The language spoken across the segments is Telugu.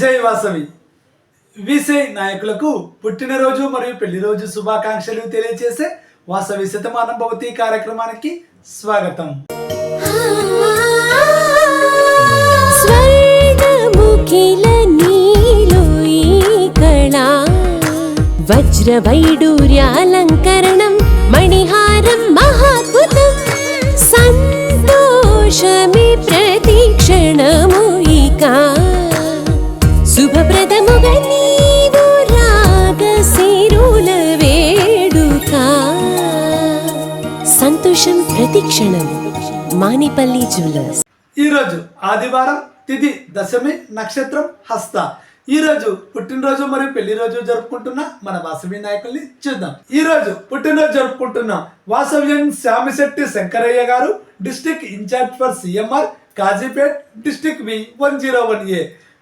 జై వాసవి. విసే నాయకులకు పుట్టినరోజు మరియు పెళ్ళి రోజు శుభాకాంక్షలు తెలియజేసే వాసవి శతమానం భవతి కార్యక్రమానికి స్వాగతం. స్వర్ణముఖిల నీలో వజ్రవైడూర్యాలంకరణం మణిహారం మహాద్భుతం సంతోషమి ప్ర శుభప్రదముగా నీవు రాగ సిరుల వేడుక. సంతోషం ప్రతిక్షణం మానిపల్లి జ్యువెలర్స్. ఈరోజు ఆదివారం తిథి దశమి నక్షత్రం హస్త. ఈ రోజు పుట్టినరోజు మరియు పెళ్ళి రోజు జరుపుకుంటున్న మన వాసవి నాయకుల్ని చూద్దాం. ఈ రోజు పుట్టినరోజు జరుపుకుంటున్న వాసవ్యన్ శ్యామిశెట్టి శంకరయ్య గారు district in-charge for CMR Kazipet district V one zero one A.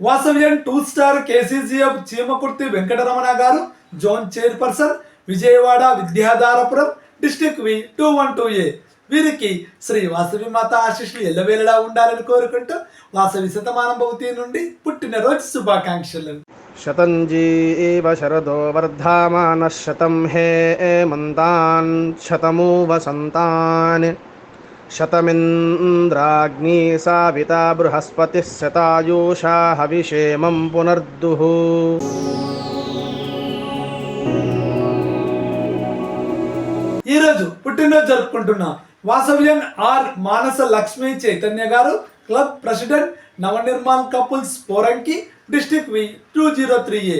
వాసవ్యన్ two star KCGF Chimakurthi Venkataramana గారు zone chairperson Vijayawada Vidyadharapuram district V two one two A. వీరికి శ్రీ వాసవి మాత ఆశిష్లు ఎల్లవేళలా ఉండాలని కోరుకుంటూ వాసవి శతమానం భవతి నుండి పుట్టినరోజు శుభాకాంక్షలు. శతంజీ ఏవ శరదో వర్ధమాన శతం హే మంతాన్ శతమూ వసంతాన్ शतमिन्द्राग्नी साविता बृहस्पतिः शतायुषा हविषेमं पुनर्दुः ఈ రోజు పుట్టినరోజు జరుపుకుంటున్న వాసవ్యన్ ఆర్ మానస లక్ష్మి చైతన్య గారు club president Navanirmal couples Poranki district V two zero three A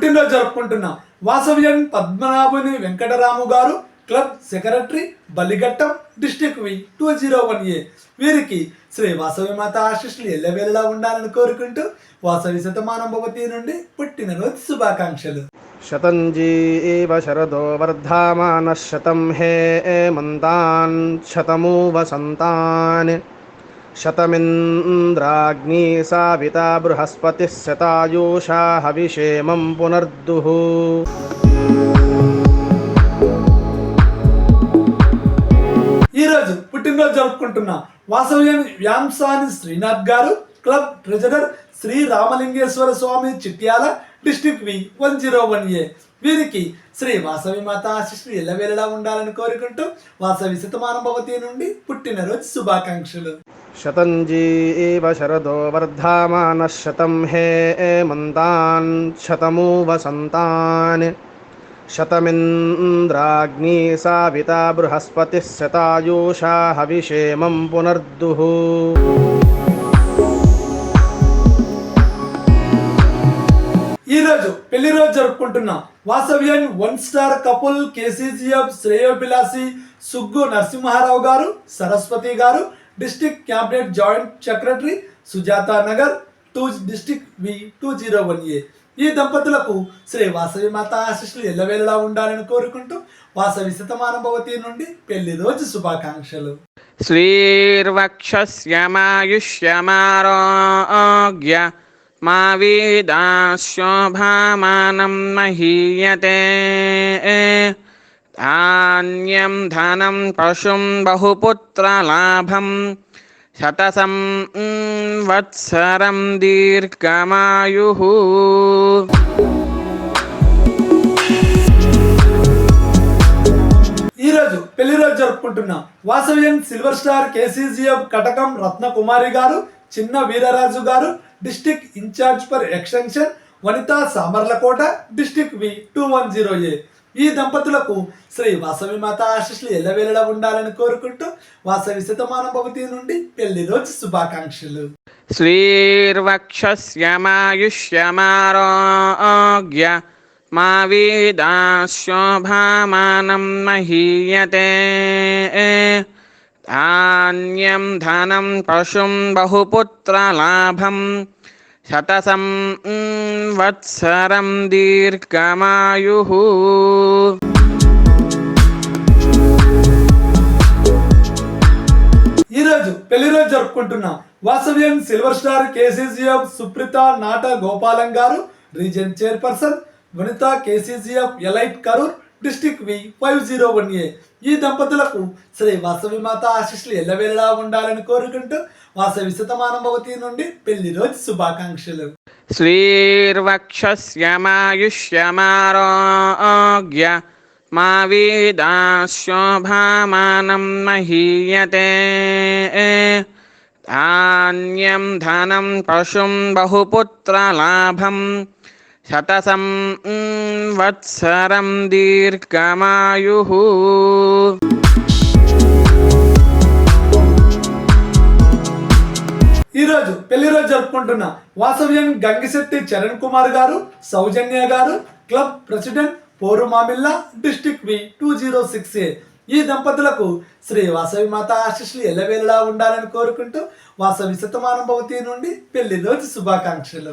పుట్టినరోజు జరుపుకుంటున్నాం వాసవ్యన్ పద్మనాభుని వెంకటరాము గారు club secretary Balighattam district V two zero one A. వీరికి శ్రీ వాసవి మాత ఆశిష్లు ఎల్లవేళలా ఉండాలని కోరుకుంటూ వాసవి శతమానం భవతి నుండి పుట్టినరోజు శుభాకాంక్షలు. శతంజీ శరదో వర్ధమాన శతం హే మంతాన్ శతమూ వసంతాన్ शतमिन्द्राग्नी साविता बृहस्पतिः शतायुषा हविषेमं पुनर्दुः ఈ రోజు పుట్టినరోజు జరుపుకుంటున్న వాసవ్యం వ్యాంసాని శ్రీనాథ్ గారు club treasurer Shri Ramalingeswara Swamy Chityala district V one zero one A. వీరికి శ్రీ వాసవి మాత ఆశిష్లు ఎల్లవేళలా ఉండాలని కోరుకుంటూ వాసవి శతమానుభవతి నుండి పుట్టినరోజు శుభాకాంక్షలు. శతంజీ శరదో వర్ధమాన శతం హే మంతాన్ శతమూ వసంతాన్ శతమింద్రాగ్ని సావిత బృహస్పతి శతాయూషా హవిషేమం పునర్దుః. ఈరోజు పెళ్ళి రోజు జరుపుకుంటున్న వాసవ్యన్ వన్ స్టార్ కపుల్ కేసీజీఎఫ్ శ్రేయోభిలాసి సుగ్గు నరసింహారావు గారు సరస్వతి గారు district cabinet joint secretary Sujatha Nagar two district V two zero one A. ఈ దంపతులకు శ్రీ వాసవి మాత ఆశిష్లు ఎల్లవేళలా ఉండాలని కోరుకుంటూ వాసవి శతమానుభవతి నుండి పెళ్ళి రోజు శుభాకాంక్షలు. శ్రీర్వక్ష మా వేదా మహీయతే ధాన్యం ధనం పశుం బహుపుత్రలాభం శతసం వత్సరం దీర్ఘమాయు ఈరోజు పెళ్ళి రోజు వాసవ్యం silver star KCGF Katakam Ratnakumari గారు చిన్న వీరరాజు గారు district in-charge for extension Vanitha Samarlakota district V two one zero A ఈ దంపతులకు శ్రీ వాసవి మాత ఆశీస్సులు ఎల్లవేళలా ఉండాలని కోరుకుంటూ వాసవి శతమాన భవతి నుండి పెళ్ళి రోజు శుభాకాంక్షలు. శ్రీర్వక్షమాయుష్యమారోగ్య మా వీదాశోభామానం మహీయతే. ధాన్యం ధనం పశుం బహుపుత్రలాభం శతసం వత్సరం దీర్ఘమాయు ఈరోజు పెళ్ళి రోజు జరుపుకుంటున్నాం. Vasavyam silver star KCCF Supreetha Nata Gopalam గారు region chairperson Vanitha KCCF elite Karur district V five zero one A. ఈ దంపతులకు శ్రీ వాసవి మాత ఆశీస్సులు ఎల్లవేళలా ఉండాలని కోరుకుంటూ వాసవి శతమానభవతి నుండి పెళ్ళి రోజు శుభాకాంక్షలు. శ్రీర్వక్షమాయుష్యమారోగ్య మా వీదాశోభామానం మహీయతే. ధాన్యం ధనం పశుం బహుపుత్రలాభం శతసం వత్సరం దీర్ఘమాయు. ఈరోజు పెళ్ళి రోజు జరుపుకుంటున్న వాసవ్యం గంగిశెట్టి చరణ్ కుమార్ గారు సౌజన్య గారు club president Porumamilla district V two zero six A. ఈ దంపతులకు శ్రీ వాసవి మాత ఆశీస్సులు ఎల్లవేళలా ఉండాలని కోరుకుంటూ వాసవి శతమానం భవతి నుండి పెళ్ళి రోజు శుభాకాంక్షలు.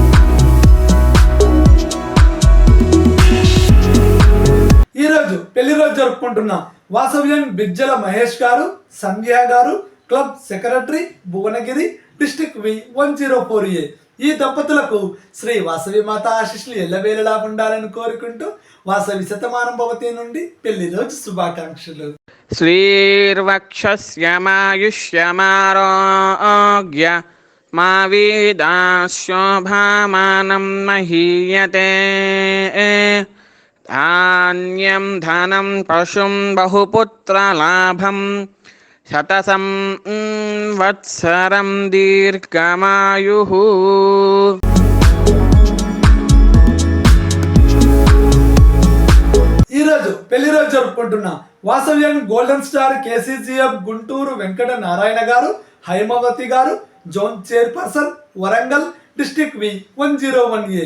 ఈరోజు పెళ్ళి రోజు జరుపుకుంటున్న వాసవ్యం బిజ్జల మహేష్ గారు సంధ్య గారు club secretary Bhuvanagiri district V one zero four A. ఈ దంపతులకు శ్రీ వాసవి మాత ఆశిష్లు ఎల్లవేళలా ఉండాలని కోరుకుంటూ వాసవి శతమానం భవతి నుండి పెళ్ళి రోజు శుభాకాంక్షలు. శ్రీర్వక్షమాయుష్యమారోగ్య మా వీదాశోభామానం మహీయతే. ధాన్యం ధనం పశుం బహుపుత్రలాభం శతసం వత్సరం దీర్ఘమాయు ఈరోజు పెళ్ళి రోజు జరుపుకుంటున్న వాసవ్యం golden star KCGF Guntur Venkata Narayana గారు హైమవతి గారు zone chairperson Warangal district V one zero one A.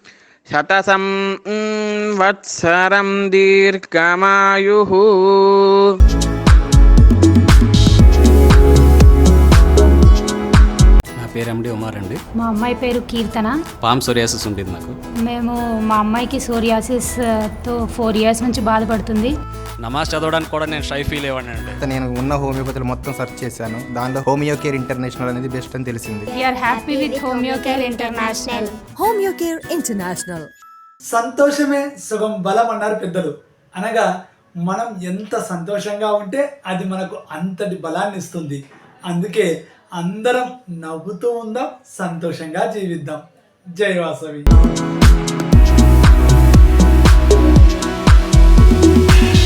శతసం వత్సరం దీర్ఘమాయు నా పేరు ఎండి ఉమార్ అండి. మా అమ్మాయి పేరు కీర్తన. పామ్ సోరియాసిస్ ఉంటుంది నాకు మేము మా అమ్మాయికి సోరియాసిస్తో ఫోర్ ఇయర్స్ నుంచి బాధపడుతుంది. నమాజ్ చదవడానికి కూడా నేను షై ఫీల్ అయ్యాను నేను ఉన్న హోమియోపతిలో మొత్తం సెర్చ్ చేశాను. దానిలో హోమియో కేర్ ఇంటర్నేషనల్ అనేది బెస్ట్ అని తెలిసింది. We are happy with Homeo Care International. సంతోషమే సుగం బలం అన్నారు పెద్దలు. అనగా మనం ఎంత సంతోషంగా ఉంటే అది మనకు అంతటి బలాన్ని ఇస్తుంది. అందుకే అందరం నవ్వుతూ ఉందాం సంతోషంగా జీవిద్దాం. జై వాసవి.